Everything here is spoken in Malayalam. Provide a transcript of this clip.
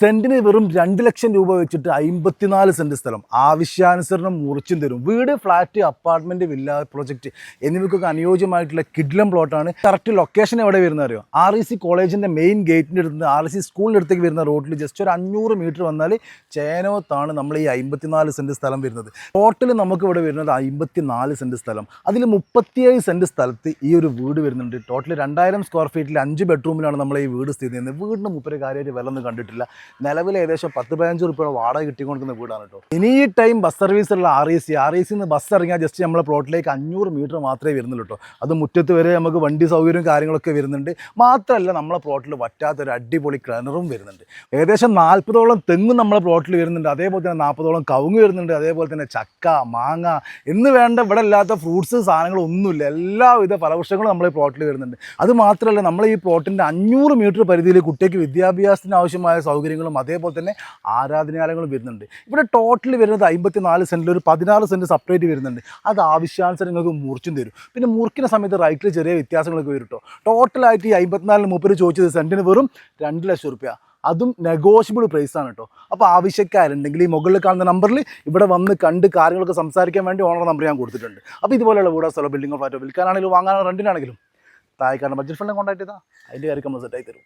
സെന്റിന് വെറും രണ്ട് ലക്ഷം രൂപ വെച്ചിട്ട് അമ്പത്തിനാല് സെന്റ് സ്ഥലം. ആവശ്യാനുസരണം മുറിച്ചും തരും. വീട് ഫ്ലാറ്റ് അപ്പാർട്ട്മെന്റ് വില്ല പ്രൊജക്ട് എന്നിവയ്ക്കൊക്കെ അനുയോജ്യമായിട്ടുള്ള കിഡ്ലം പ്ലോട്ടാണ് കറക്റ്റ് ലൊക്കേഷൻ എവിടെ വരുന്ന അറിയോ? ആർ ഇ സി കോളേജിന്റെ മെയിൻ ഗേറ്റിന്റെ അടുത്ത് ആർ ഇ സി സ്കൂളിന്റെ അടുത്തേക്ക് വരുന്ന റോഡിൽ ജസ്റ്റ് ഒരു അഞ്ഞൂറ് മീറ്റർ വന്നാൽ ചേനോത്താണ് നമ്മൾ ഈ അമ്പത്തിനാല് സെന്റ് സ്ഥലം വരുന്നത്. ടോട്ടൽ നമുക്ക് ഇവിടെ വരുന്നത് അമ്പത്തിനാല് സെന്റ് സ്ഥലം. അതിൽ മുപ്പത്തിയേഴ് സെന്റ് സ്ഥലത്ത് ഈ ഒരു വീട് വരുന്നുണ്ട്. ടോട്ടൽ രണ്ടായിരം സ്ക്വയർ ഫീറ്റിൽ അഞ്ച് ബെഡ്റൂമിലാണ് നമ്മൾ ഈ വീട് സ്ഥിതി ചെയ്യുന്നത്. വീടിന് മുപ്പര് കാര്യമായിട്ട് വില ഒന്നും കണ്ടിട്ടില്ല. നിലവിൽ ഏകദേശം പത്ത് പതിനഞ്ച് റുപ്യയുടെ വാടക കിട്ടിക്കൊണ്ടിരുന്ന വീടാണ് കേട്ടോ. ഇനി ഈ time bus സർവീസുള്ള R E C R E സിന്ന് ബസ് ഇറങ്ങിയാൽ ജസ്റ്റ് നമ്മളെ പ്ലോട്ടിലേക്ക് അഞ്ഞൂറ് മീറ്റർ മാത്രമേ വരുന്നുള്ളൂ കേട്ടോ. അത് മുറ്റത്ത് വരെ നമുക്ക് വണ്ടി സൗകര്യവും കാര്യങ്ങളൊക്കെ വരുന്നുണ്ട്. മാത്രമല്ല നമ്മളെ പ്ലോട്ടിൽ വറ്റാത്തൊരു അടിപൊളി കിണറും വരുന്നുണ്ട്. ഏകദേശം നാൽപ്പതോളം തെങ്ങും നമ്മളെ പ്ലോട്ടിൽ വരുന്നുണ്ട്. അതേപോലെ തന്നെ നാൽപ്പതോളം കവുങ്ങ് വരുന്നുണ്ട്. അതേപോലെ തന്നെ ചക്ക മാങ്ങ എന്ന് വേണ്ട ഇവിടെ ഇല്ലാത്ത ഫ്രൂട്ട്സ് സാധനങ്ങളൊന്നുമില്ല എല്ലാവിധ ഫലവൃക്ഷങ്ങളും നമ്മളെ പ്ലോട്ടിൽ വരുന്നുണ്ട്. അത് മാത്രമല്ല നമ്മൾ ഈ പ്ലോട്ടിന്റെ അഞ്ഞൂറ് മീറ്റർ പരിധിയിൽ കുട്ടിക്ക് വിദ്യാഭ്യാസത്തിന് ആവശ്യമായ സൗകര്യങ്ങളും അതേപോലെ തന്നെ ആരാധനാലയങ്ങളും വരുന്നുണ്ട്. ഇവിടെ ടോട്ടൽ വരുന്നത് അമ്പത്തി നാല് സെന്റിൽ ഒരു പതിനാറ് സെന്റ് സെപ്പറേറ്റ് വരുന്നുണ്ട്. അത് ആവശ്യാനുസരം നിങ്ങൾക്ക് മുറിച്ചും തരും. പിന്നെ മുറിക്കുന്ന സമയത്ത് റൈറ്റിൽ ചെറിയ വ്യത്യാസങ്ങളൊക്കെ വരും കേട്ടോ ടോട്ടലായിട്ട് ഈ അമ്പത്തിനാലിന് മുപ്പത് ചോദിച്ചത് സെന്റിന് വെറും രണ്ട് ലക്ഷം റുപ്യ. അതും നെഗോഷ്യബിൾ പ്രൈസ് ആണ് കേട്ടോ അപ്പോൾ ആവശ്യക്കാരുണ്ടെങ്കിൽ ഈ മുകളിൽ കാണുന്ന നമ്പറിൽ ഇവിടെ വന്ന് കണ്ട് കാര്യങ്ങളൊക്കെ സംസാരിക്കാൻ വേണ്ടി ഓണർ നമ്പർ ഞാൻ കൊടുത്തിട്ടുണ്ട്. അപ്പോൾ ഇതുപോലെയുള്ള വീടോ സ്ഥലം ബിൽഡിങ്ങോ ഫ്ലാറ്റോ വിൽക്കാനാണെങ്കിലും വാങ്ങാനോ റെന്റിനാണെങ്കിലും താഴെ ബഡ്ജറ്റ് ഫണ്ടിനെ കോൺടാക്ട് ചെയ്താൽ അതിന്റെ കാര്യം നമ്മൾ സെറ്റായി തരും.